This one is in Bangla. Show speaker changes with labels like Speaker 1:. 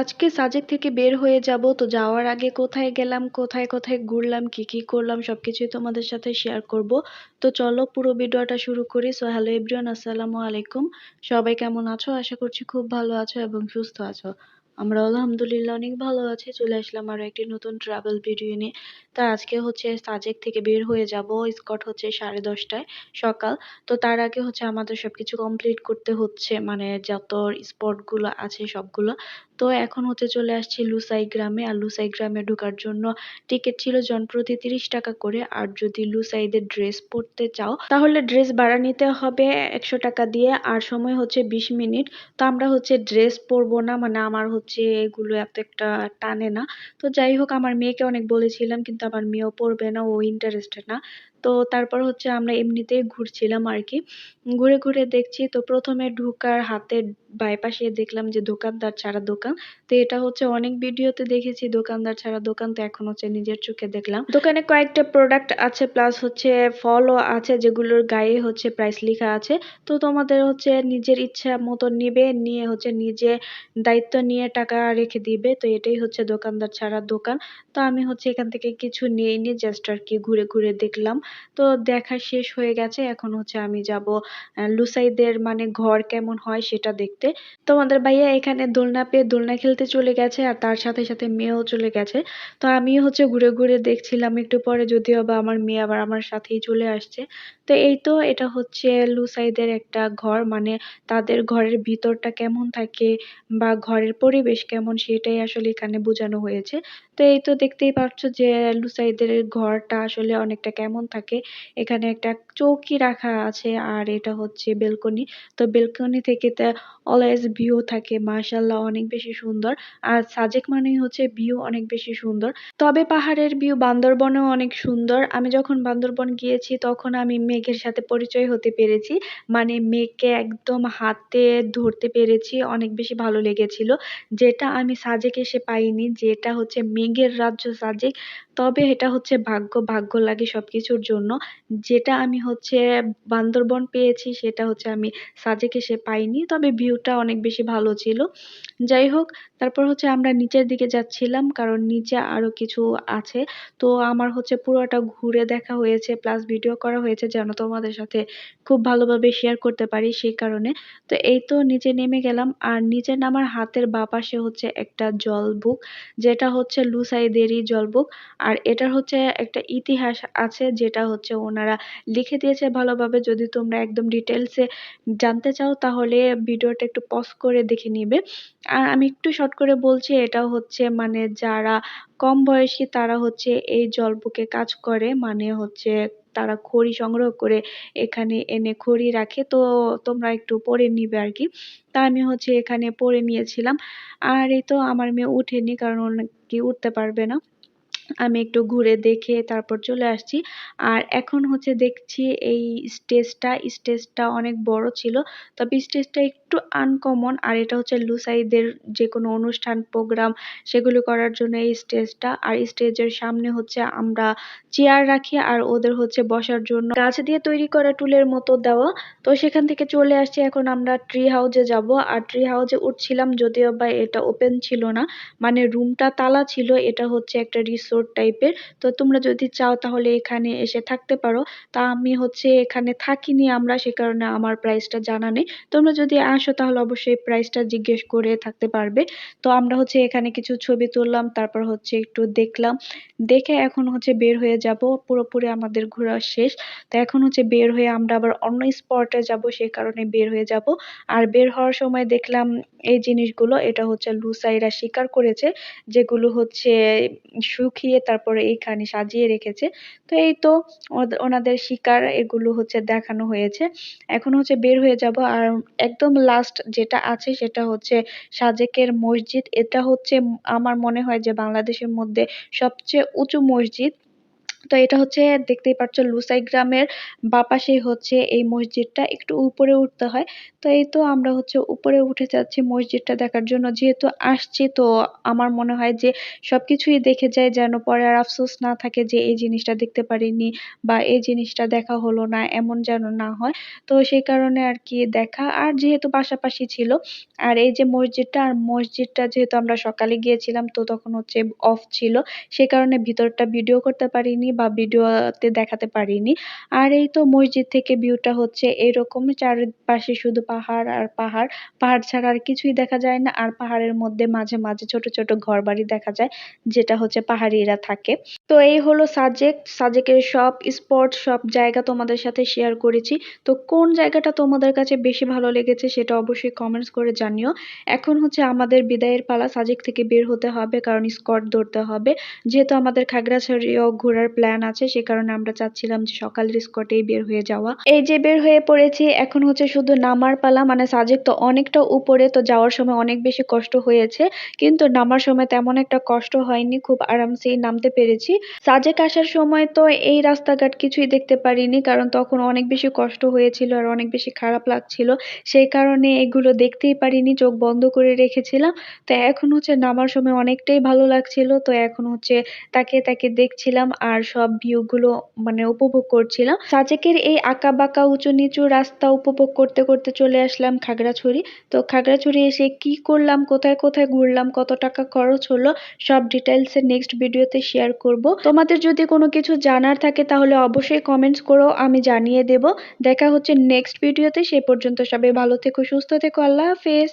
Speaker 1: আজকে সাজেক থেকে বের হয়ে যাব, তো যাওয়ার আগে কোথায় গেলাম, কোথায় কোথায় ঘুরলাম, কি কি করলাম, সবকিছুই তোমাদের সাথে শেয়ার করব। তো চলো পুরো ভিডিওটা শুরু করি। সো হ্যালো এভরিওয়ান আসসালামু আলাইকুম। সবাই কেমন আছো? আশা করছি খুব ভালো আছো এবং সুস্থ আছো। আমরা আলহামদুলিল্লাহ অনেক ভালো আছি। চলে আসলাম আরও একটি নতুন ট্রাভেল ভিডিও নিয়ে। তা আজকে হচ্ছে সাজেক থেকে বের হয়ে যাব। স্কট হচ্ছে সাড়ে দশটায় সকাল। তো তার আগে হচ্ছে আমাদের সবকিছু কমপ্লিট করতে হচ্ছে। মানে যত স্পটগুলো আছে সবগুলো। তো এখন হচ্ছে চলে আসছি লুসাই গ্রামে। আর লুসাই গ্রামে ঢোকার জন্য টিকিট ছিল জনপ্রতি তিরিশ টাকা করে। আর যদি লুসাইদের ড্রেস পরতে চাও, তাহলে ড্রেস ভাড়া নিতে হবে একশো টাকা দিয়ে। আর সময় হচ্ছে বিশ মিনিট। তো আমরা হচ্ছে ড্রেস পরবো না মানে আমার হচ্ছে এগুলো এত একটা টানে না। তো যাই হোক, আমার মেয়েকে অনেক বলেছিলাম, কিন্তু আমার মেয়েও পরবে না, ও ইন্টারেস্টেড না। তো তারপর হচ্ছে আমরা এমনিতেই ঘুরছিলাম আর কি। ঘুরে ঘুরে দেখছি তো প্রথমে ঢুকার হাতের বাইপাসে দেখলাম যে দোকানদার ছাড়া দোকান। তো এটা হচ্ছে অনেক ভিডিওতে দেখেছি, দোকানদার ছাড়া দোকান তো এখন হচ্ছে নিজের চোখে দেখলাম। দোকানে কয়েকটা প্রোডাক্ট আছে প্লাস হচ্ছে ফলও আছে যেগুলোর গায়ে হচ্ছে প্রাইস লেখা আছে। তো তোমাদের হচ্ছে নিজের ইচ্ছা মতো নিবে, নিয়ে হচ্ছে নিজে দায়িত্ব নিয়ে টাকা রেখে দিবে। তো এটাই হচ্ছে দোকানদার ছাড়া দোকান। তো আমি হচ্ছে এখান থেকে কিছু নিয়ে নিয়ে জাস্ট আর কি ঘুরে ঘুরে দেখলাম। তো দেখা শেষ হয়ে গেছে। এখন হচ্ছে আমি যাব লুসাইদের মানে ঘর কেমন হয় সেটা দেখতে। তোমাদের ভাইয়া এখানে দোলনা পেয়ে দোলনা খেলতে চলে গেছে আর তার সাথে সাথে মেয়েও চলে গেছে। তো আমি হচ্ছে ঘুরে ঘুরে দেখছিলাম একটু পরে যদিও বা আমার মেয়ে আবার আমার সাথেই চলে আসছে। তো এই তো এটা হচ্ছে লুসাইদের একটা ঘর মানে তাদের ঘরের ভিতরটা কেমন থাকে বা ঘরের পরিবেশ কেমন সেটাই আসলে এখানে বোঝানো হয়েছে। তো এই তো দেখতেই পাচ্ছ যে লুসাইদের ঘরটা আসলে অনেকটা কেমন থাকে। এখানে একটা চৌকি রাখা আছে আর এটা হচ্ছে বেলকনি। তো বেলকনি থেকে অলওয়েজ ভিউ থাকে মাশাল্লাহ অনেক বেশি সুন্দর। আর সাজেক মানেই হচ্ছে ভিউ অনেক বেশি সুন্দর। তবে পাহাড়ের ভিউ বান্দরবনেও অনেক সুন্দর। আমি যখন বান্দরবন গিয়েছি তখন আমি মেঘের সাথে পরিচয় হতে পেরেছি। মানে মেঘকে একদম হাতে ধরতে পেরেছি, অনেক বেশি ভালো লেগেছিল। যেটা আমি সাজেক এসে পাইনি, যেটা হচ্ছে মেঘের রাজ্য সাজেক। তবে এটা হচ্ছে ভাগ্য ভাগ্য লাগে সব কিছুর জন্য। যেটা আমি হচ্ছে বান্দরবন পেয়েছি, সেটা হচ্ছে আমি সাজেক এসে পাইনি। তবে ভিউটা অনেক বেশি ভালো ছিল। যাই হোক, তারপর হচ্ছে আমরা নিচের দিকে যাচ্ছিলাম, কারণ নিচে আরও কিছু আছে। তো আমার হচ্ছে পুরোটা ঘুরে দেখা হয়েছে প্লাস ভিডিও করা হয়েছে যেন তোমাদের সাথে খুব ভালোভাবে শেয়ার করতে পারি সেই কারণে। তো এই তো নিচে নেমে গেলাম। আর নিচে নামার হাতের বা পাশে হচ্ছে একটা জল বুক, যেটা হচ্ছে লুসাইদেরই জল বুক। আর এটার হচ্ছে একটা ইতিহাস আছে যেটা হচ্ছে ওনারা লিখে দিয়েছে ভালোভাবে। যদি তোমরা একদম ডিটেলসে জানতে চাও তাহলে ভিডিওটা একটু পজ করে দেখে নিবে। আর আমি একটু শর্ট করে বলছি এটা হচ্ছে মানে যারা কম বয়সী তারা হচ্ছে এই জল বুকে কাজ করে। মানে হচ্ছে তারা খড়ি সংগ্রহ করে এখানে এনে খড়ি রাখে। তো তোমরা একটু পরে নিবে আর কি। তা আমি হচ্ছে এখানে পরে নিয়েছিলাম। আর এই তো আমার মেয়ে উঠেনি, কারণ কি উঠতে পারবে না। আমি একটু ঘুরে দেখে তারপর চলে আসছি। আর এখন হচ্ছে দেখছি এই স্টেজটা স্টেজটা অনেক বড় ছিল। তবে স্টেজটা একটু আনকমন আর এটা হচ্ছে লুসাইদের যে কোনো অনুষ্ঠান প্রোগ্রাম সেগুলো করার জন্য এই স্টেজটা আর স্টেজের সামনে হচ্ছে আমরা চেয়ার রাখি আর ওদের হচ্ছে বসার জন্য গাছ দিয়ে তৈরি করা টুলের মতো দেওয়া। তো সেখান থেকে চলে আসছি। এখন আমরা ট্রি হাউজে যাব। আর ট্রি হাউজে উঠছিলাম যদিও বা এটা ওপেন ছিল না। মানে রুমটা তালা ছিল। এটা হচ্ছে একটা রিসোর্ট টাইপের তো তোমরা যদি চাও তাহলে এখানে এসে থাকতে পারো। তা আমি হচ্ছে এখানে থাকিনি আমরা, সে কারণে আমার প্রাইসটা জানা নেই। তোমরা যদি আসো তাহলে অবশ্যই প্রাইসটা জিজ্ঞেস করে থাকতে পারবে। তো আমরা হচ্ছে এখানে কিছু ছবি তুললাম, তারপর হচ্ছে একটু দেখলাম। দেখে এখন হচ্ছে বের হয়ে যাব, পুরোপুরি আমাদের ঘোরা শেষ। তো এখন হচ্ছে বের হয়ে আমরা আবার অন্য স্পটে যাব সেই কারণে বের হয়ে যাব। আর বের হওয়ার সময় দেখলাম এই জিনিসগুলো, এটা হচ্ছে লুসাইরা শিকার করেছে, যেগুলো হচ্ছে শুকিয়ে তারপরে এইখানে সাজিয়ে রেখেছে। তো এই তো ওনাদের শিকার এগুলো হচ্ছে দেখানো হয়েছে। এখন হচ্ছে বের হয়ে যাব। আর একদম লাস্ট যেটা আছে সেটা হচ্ছে সাজেকের মসজিদ। এটা হচ্ছে আমার মনে হয় যে বাংলাদেশের মধ্যে সবচেয়ে উঁচু মসজিদ। তো এটা হচ্ছে, দেখতেই পাচ্ছ লুসাই গ্রামের বা পাশেই হচ্ছে এই মসজিদটা, একটু উপরে উঠতে হয়। তো এই তো আমরা হচ্ছে উপরে উঠে যাচ্ছি মসজিদটা দেখার জন্য। যেহেতু আসছি, তো আমার মনে হয় যে সবকিছুই দেখে যায় যেন পরে আর আফসোস না থাকে যে এই জিনিসটা দেখতে পারিনি বা এই জিনিসটা দেখা হলো না, এমন যেন না হয়। তো সেই কারণে আর কি দেখা। আর যেহেতু পাশাপাশি ছিল, আর এই যে মসজিদটা, আর মসজিদটা যেহেতু আমরা সকালে গিয়েছিলাম, তো তখন হচ্ছে অফ ছিল। সে কারণে ভিতরটা ভিডিও করতে পারিনি। বা ভিডিওতে দেখাতে পারিনি। আর এই তো মসজিদ থেকে ভিউটা হচ্ছে এরকম, চারপাশে শুধু পাহাড় আর পাহাড়। পাহাড় ছাড়া আর কিছুই দেখা যায় না। আর পাহাড়ের মধ্যে মাঝে মাঝে ছোট ছোট ঘরবাড়ি দেখা যায়, যেটা হচ্ছে পাহাড়িরা থাকে। তো এই হলো সাজেক সাজেকের সব স্পট সব জায়গা তোমাদের সাথে শেয়ার করেছি। তো কোন জায়গাটা তোমাদের কাছে বেশি ভালো লেগেছে সেটা অবশ্যই কমেন্টস করে জানিও। এখন হচ্ছে আমাদের বিদায়ের পালা সাজেক থেকে বের হতে হবে, কারণ স্কট ধরতে হবে। যেহেতু আমাদের খাগড়াছড়িও ঘোরার প্ল্যান আছে, সে কারণে আমরা চাচ্ছিলাম যে সকালের স্কটেই বের হয়ে যাওয়া। এই যে বের হয়ে পড়েছি, এখন হচ্ছে শুধু নামার পালা মানে সাজেক তো অনেকটা উপরে, তো যাওয়ার সময় অনেক বেশি কষ্ট হয়েছে, কিন্তু নামার সময় তেমন একটা কষ্ট হয়নি, খুব আরামসেই নামতে পেরেছি। সাজেক আসার সময় তো এই রাস্তাঘাট কিছুই দেখতে পারিনি, কারণ তখন অনেক বেশি কষ্ট হয়েছিল আর অনেক বেশি খারাপ লাগছিল। সেই কারণে এগুলো দেখতেই পারিনি, চোখ বন্ধ করে রেখেছিলাম। তো এখন হচ্ছে নামার সময় অনেকটাই ভালো লাগছিল, তো এখন হচ্ছে তাকে তাকে দেখছিলাম আর সব ভিউ গুলো মানে উপভোগ করছিলাম। সাজেকের এই আঁকা বাঁকা উঁচু নিচু রাস্তা উপভোগ করতে করতে চলে আসলাম খাগড়াছড়ি। তো খাগড়াছড়ি এসে কি করলাম, কোথায় কোথায় ঘুরলাম, কত টাকা খরচ হলো, সব ডিটেলস এর নেক্সট ভিডিওতে শেয়ার করব। তোমাদের যদি কোনো কিছু জানার থাকে তাহলে অবশ্যই কমেন্টস করো, আমি জানিয়ে দেব। দেখা হচ্ছে নেক্সট ভিডিওতে সে পর্যন্ত সবাই ভালো থেকো, সুস্থ থেকো, আল্লাহ হাফেজ।